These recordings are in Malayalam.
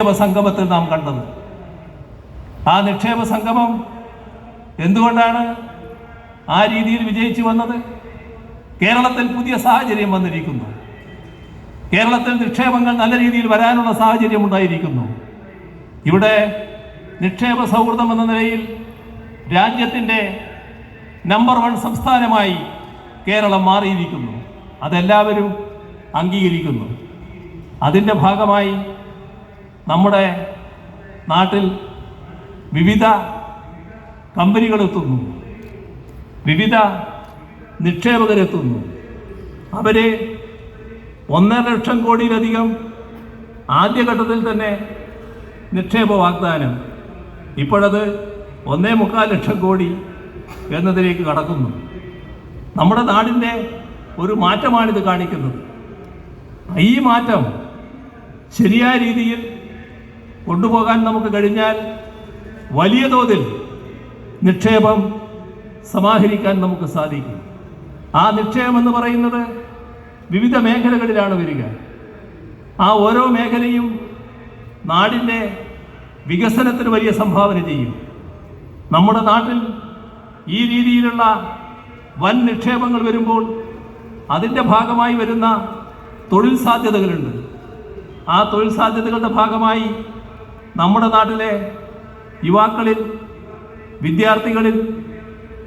നിക്ഷേപ സംഗമത്തിൽ നാം കണ്ടത്. ആ നിക്ഷേപ സംഗമം എന്തുകൊണ്ടാണ് ആ രീതിയിൽ വിജയിച്ചു വന്നത്? കേരളത്തിൽ പുതിയ സാഹചര്യം വന്നിരിക്കുന്നു. കേരളത്തിൽ നിക്ഷേപങ്ങൾ നല്ല രീതിയിൽ വരാനുള്ള സാഹചര്യം ഉണ്ടായിരിക്കുന്നു. ഇവിടെ നിക്ഷേപ സൗഹൃദം എന്ന നിലയിൽ രാജ്യത്തിന്റെ നമ്പർ വൺ സംസ്ഥാനമായി കേരളം മാറിയിരിക്കുന്നു. അതെല്ലാവരും അംഗീകരിക്കുന്നു. അതിന്റെ ഭാഗമായി നമ്മുടെ നാട്ടിൽ വിവിധ കമ്പനികളെത്തുന്നു വിവിധ നിക്ഷേപകരെത്തുന്നു. അവർ ഒന്നര ലക്ഷം കോടിയിലധികം ആദ്യഘട്ടത്തിൽ തന്നെ നിക്ഷേപ വാഗ്ദാനം. ഇപ്പോഴത് ഒന്നേ മുക്കാൽ ലക്ഷം കോടി എന്നതിലേക്ക് കടക്കുന്നു. നമ്മുടെ നാടിന്റെ ഒരു മാറ്റമാണിത് കാണിക്കുന്നത്. ഈ മാറ്റം ശരിയായ രീതിയിൽ കൊണ്ടുപോകാൻ നമുക്ക് കഴിഞ്ഞാൽ വലിയ തോതിൽ നിക്ഷേപം സമാഹരിക്കാൻ നമുക്ക് സാധിക്കും. ആ നിക്ഷേപം എന്ന് പറയുന്നത് വിവിധ മേഖലകളിലാണ് വരിക. ആ ഓരോ മേഖലയും നാടിന്റെ വികസനത്തിന് വലിയ സംഭാവന ചെയ്യും. നമ്മുടെ നാട്ടിൽ ഈ രീതിയിലുള്ള വൻ നിക്ഷേപങ്ങൾ വരുമ്പോൾ അതിന്റെ ഭാഗമായി വരുന്ന തൊഴിൽ സാധ്യതകളുണ്ട്. ആ തൊഴിൽ സാധ്യതകളുടെ ഭാഗമായി നമ്മുടെ നാട്ടിലെ യുവാക്കളിൽ വിദ്യാർത്ഥികളിൽ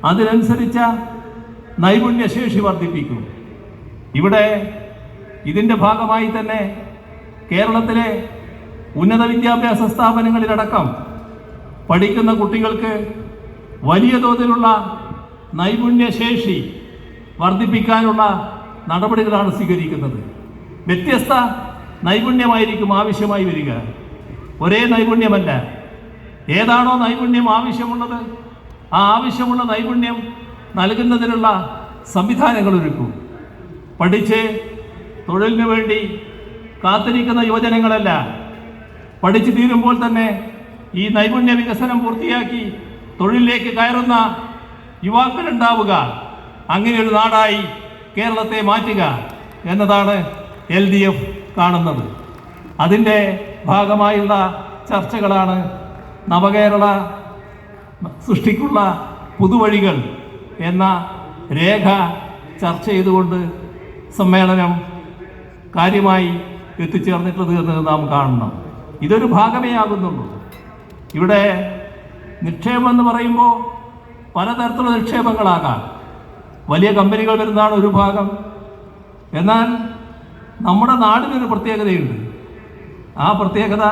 അതിനനുസരിച്ച നൈപുണ്യശേഷി വർദ്ധിപ്പിക്കും. ഇവിടെ ഇതിന്റെ ഭാഗമായി തന്നെ കേരളത്തിലെ ഉന്നത വിദ്യാഭ്യാസ സ്ഥാപനങ്ങളിലടക്കം പഠിക്കുന്ന കുട്ടികൾക്ക് വലിയ തോതിലുള്ള നൈപുണ്യശേഷി വർദ്ധിപ്പിക്കാനുള്ള നടപടികളാണ് സ്വീകരിക്കുന്നത്. വ്യത്യസ്ത നൈപുണ്യമായിരിക്കും ആവശ്യമായി വരിക. ഒരേ നൈപുണ്യമല്ല. ഏതാണോ നൈപുണ്യം ആവശ്യമുള്ളത് ആ ആവശ്യമുള്ള നൈപുണ്യം നൽകുന്നതിനുള്ള സംവിധാനങ്ങൾ ഒരുക്കും. പഠിച്ച് തൊഴിലിനു വേണ്ടി കാത്തിരിക്കുന്ന യുവജനങ്ങളല്ല പഠിച്ചു തീരുമ്പോൾ തന്നെ ഈ നൈപുണ്യ വികസനം പൂർത്തിയാക്കി തൊഴിലിലേക്ക് കയറുന്ന യുവാക്കളുണ്ടാവുക. അങ്ങനെയൊരു നാടായി കേരളത്തെ മാറ്റുക എന്നതാണ് എൽ ഡി എഫ് കാണുന്നത്. അതിന്റെ ഭാഗമായുള്ള ചർച്ചകളാണ് നവകേരള സൃഷ്ടിക്കുള്ള പുതുവഴികൾ എന്ന രേഖ ചർച്ച ചെയ്തുകൊണ്ട് സമ്മേളനം കാര്യമായി എത്തിച്ചേർന്നിട്ടുള്ളത് എന്ന് നാം കാണണം. ഇതൊരു ഭാഗമേ ആകുന്നുള്ളൂ. ഇവിടെ നിക്ഷേപം എന്ന് പറയുമ്പോൾ പലതരത്തിലുള്ള നിക്ഷേപങ്ങളാകാം. വലിയ കമ്പനികൾ വരുന്നതാണ് ഒരു ഭാഗം. എന്നാൽ നമ്മുടെ നാടിനൊരു പ്രത്യേകതയുണ്ട്. ആ പ്രത്യേകത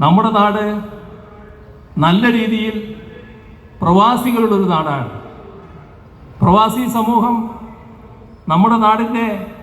നമ്മുടെ നാട് നല്ല രീതിയിൽ പ്രവാസികളുടെ ഒരു നാടാണ്. പ്രവാസി സമൂഹം നമ്മുടെ നാടിന്റെ